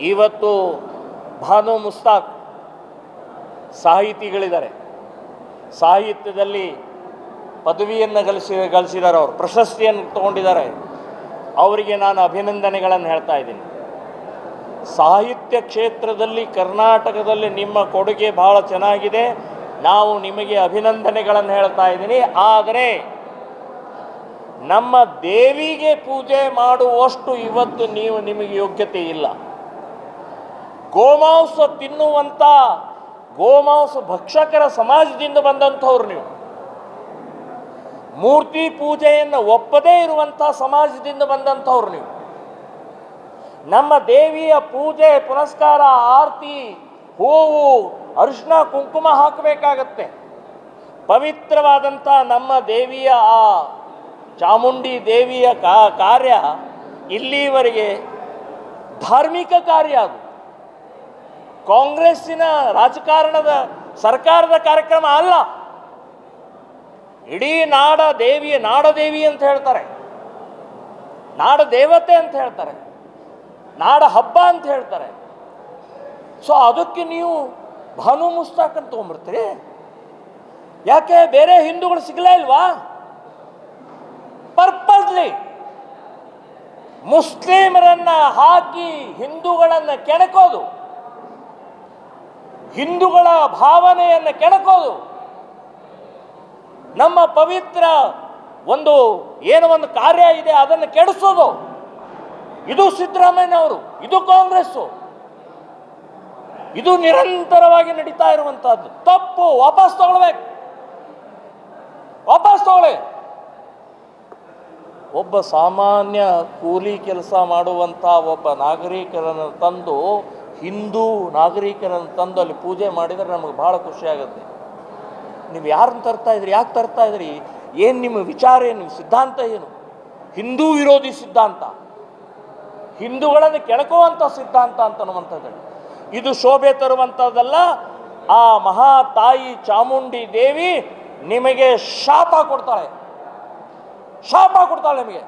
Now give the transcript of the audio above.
ಇವತ್ತು ಭಾನು ಮುಸ್ತಾಕ್ ಸಾಹಿತಿಗಳಿದ್ದಾರೆ. ಸಾಹಿತ್ಯದಲ್ಲಿ ಪದವಿಯನ್ನು ಗಳಿಸಿ ಗಳಿಸಿದ್ದಾರೆ ಅವರು, ಪ್ರಶಸ್ತಿಯನ್ನು ತಗೊಂಡಿದ್ದಾರೆ. ಅವರಿಗೆ ನಾನು ಅಭಿನಂದನೆಗಳನ್ನು ಹೇಳ್ತಾ ಇದ್ದೀನಿ. ಸಾಹಿತ್ಯ ಕ್ಷೇತ್ರದಲ್ಲಿ ಕರ್ನಾಟಕದಲ್ಲಿ ನಿಮ್ಮ ಕೊಡುಗೆ ಬಹಳ ಚೆನ್ನಾಗಿದೆ. ನಾವು ನಿಮಗೆ ಅಭಿನಂದನೆಗಳನ್ನು ಹೇಳ್ತಾ ಇದ್ದೀನಿ. ಆದರೆ ನಮ್ಮ ದೇವಿಗೆ ಪೂಜೆ ಮಾಡುವಷ್ಟು ಇವತ್ತು ನೀವು ನಿಮಗೆ ಯೋಗ್ಯತೆ ಇಲ್ಲ. ಗೋಮಾಂಸ ತಿನ್ನುವಂಥ ಗೋಮಾಂಸ ಭಕ್ಷಕರ ಸಮಾಜದಿಂದ ಬಂದಂಥವ್ರು ನೀವು. ಮೂರ್ತಿ ಪೂಜೆಯನ್ನು ಒಪ್ಪದೇ ಇರುವಂಥ ಸಮಾಜದಿಂದ ಬಂದಂಥವ್ರು ನೀವು. ನಮ್ಮ ದೇವಿಯ ಪೂಜೆ, ಪುನಸ್ಕಾರ, ಆರತಿ, ಹೂವು ಅರಿಶಿನ ಕುಂಕುಮ ಹಾಕಬೇಕಾಗತ್ತೆ. ಪವಿತ್ರವಾದಂಥ ನಮ್ಮ ದೇವಿಯ ಆ ಚಾಮುಂಡಿ ದೇವಿಯ ಕಾರ್ಯ ಇಲ್ಲಿವರೆಗೆ ಧಾರ್ಮಿಕ ಕಾರ್ಯ ಅದು. ಕಾಂಗ್ರೆಸ್ಸಿನ ರಾಜಕಾರಣದ ಸರ್ಕಾರದ ಕಾರ್ಯಕ್ರಮ ಅಲ್ಲ. ಇಡೀ ನಾಡ ದೇವಿ ನಾಡದೇವಿ ಅಂತ ಹೇಳ್ತಾರೆ. ನಾಡ ದೇವತೆ ಅಂತ ಹೇಳ್ತಾರೆ. ನಾಡ ಹಬ್ಬ ಅಂತ ಹೇಳ್ತಾರೆ. ಸೊ ಅದಕ್ಕೆ ನೀವು ಭಾನು ಮುಸ್ತಾಕ್ ಅಂತ ತೊಗೊಂಡ್ಬಿಡ್ತೀರಿ? ಯಾಕೆ? ಬೇರೆ ಹಿಂದೂಗಳು ಸಿಗಲೇ ಇಲ್ವಾ? ಪರ್ಪಸ್ಲಿ ಮುಸ್ಲಿಮರನ್ನ ಹಾಕಿ ಹಿಂದೂಗಳನ್ನ ಕೆಣಕೋದು. ಹಿಂದೂಗಳ ಭಾವನೆಯನ್ನು ಕೆಣಕೋದು. ನಮ್ಮ ಪವಿತ್ರ ಒಂದು ಏನು ಒಂದು ಕಾರ್ಯ ಇದೆ ಅದನ್ನು ಕೆಡಿಸೋದು. ಇದು ಸಿದ್ದರಾಮಯ್ಯ ಅವರು ಇದು ಕಾಂಗ್ರೆಸ್ಸು. ಇದು ನಿರಂತರವಾಗಿ ನಡೀತಾ ಇರುವಂತಹದ್ದು. ತಪ್ಪು, ವಾಪಸ್ ತಗೊಳ್ಬೇಕು. ವಾಪಸ್ ತಗೊಳ್ಳಿ. ಒಬ್ಬ ಸಾಮಾನ್ಯ ಕೂಲಿ ಕೆಲಸ ಮಾಡುವಂಥ ಒಬ್ಬ ನಾಗರಿಕರನ್ನು ತಂದು ಹಿಂದೂ ನಾಗರಿಕರನ್ನು ತಂದು ಅಲ್ಲಿ ಪೂಜೆ ಮಾಡಿದರೆ ನಮಗೆ ಭಾಳ ಖುಷಿ ಆಗುತ್ತೆ. ನೀವು ಯಾರನ್ನು ತರ್ತಾ ಇದ್ರಿ, ಯಾಕೆ ತರ್ತಾ ಇದ್ರಿ? ಏನು ನಿಮ್ಮ ವಿಚಾರ ಏನು, ನಿಮ್ಮ ಸಿದ್ಧಾಂತ ಏನು? ಹಿಂದೂ ವಿರೋಧಿ ಸಿದ್ಧಾಂತ. ಹಿಂದೂಗಳನ್ನು ಕೆಣಕುವಂಥ ಸಿದ್ಧಾಂತ ಅಂತ ಅನ್ನುವಂಥದ್ದು. ಇದು ಶೋಭೆ ತರುವಂಥದ್ದಲ್ಲ, ಆ ಮಹಾ ತಾಯಿ ಚಾಮುಂಡಿ ದೇವಿ ನಿಮಗೆ ಶಾಪ ಕೊಡ್ತಾಳೆ. ಶಾಪ ಕೊಡ್ತಾಳೆ ನಿಮಗೆ.